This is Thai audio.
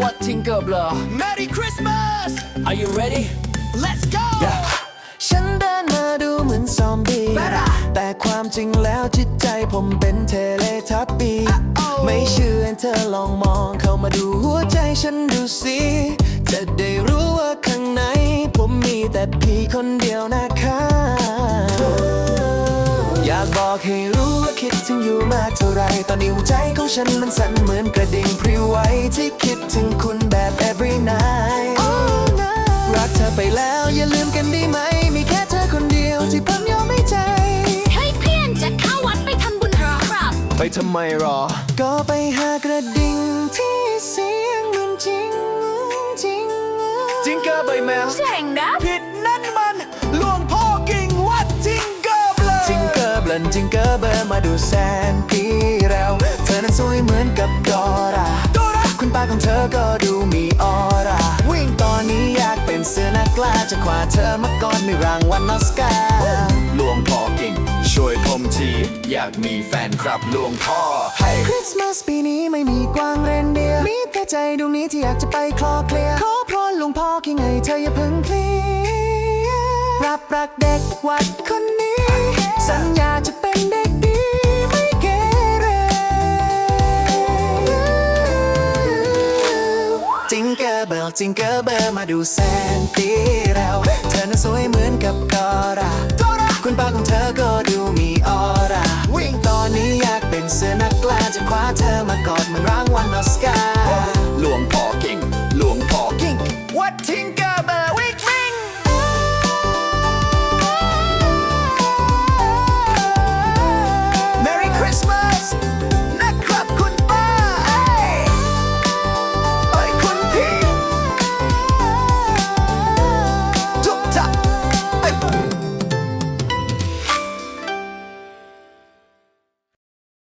เกิบเหรอ Merry Christmas Are you ready Let's go ฉันเดินมาดูเหมือนซอมบี้ Better แต่ความจริงแล้วจิตใจผมเป็นเทเลทับปี Uh-oh ไม่เชื่อเธอลองมองเข้ามาดูหัวใจฉันดูสิ จะได้รู้ว่าข้างใน ผมมีแต่พี่คนเดียวนะคะอยากบอกให้รู้ว่าคิดถึงอยู่มากเท่าไร ตอนนี้หัวใจของฉันมันสั่นเหมือนกระดิ่งพริ้วไหวที่คิดถึง แล้ว อย่าลืมกันได้ไหม มีแค่เธอคนเดียวที่ผมยอมไม่ใจ เฮ้ยเพื่อนจะเข้าวัดไปทำบุญหรอครับ ไปทำไมหรอ ก็ไปหากระดิ่งที่เสียงเหมือนจริงจริงจริงเกอร์ใบแมวเสียงนะ ผิดนั่นมันหลวงพ่อกิ่งวัดจิงเกิบเลจิงเกอร์เบลนจิงเกอร์เบอร์มาดูแสนปีแล้ว เธอนั้นสวยเหมือนกับดอราดูนะคุณป้าของเธอก็ดู กกล้าจะคว้าเธอมากอดในรางวัลออสการ์หลวงพ่อกิ่ง ช่วยผมที อยากมีแฟนครับหลวงพ่อให้คริสต์มาสปีนี้ไม่มีกวางเรนเดียร์มีแต่ใจดวงนี้ที่อยากจะไปคลอเคลียร์ขอพรหลวงพ่อคิงให้เธออย่าเพิ่งเคลียร์รับรักเด็กวัดคน เบิลจิงเกอร์เบอร์มาดูแซนตีเรา เธอน่าสวยเหมือนกับกอราคุณป้าของเธอก็ดูมีออร่าตอนนี้อยากเป็นเสื้อ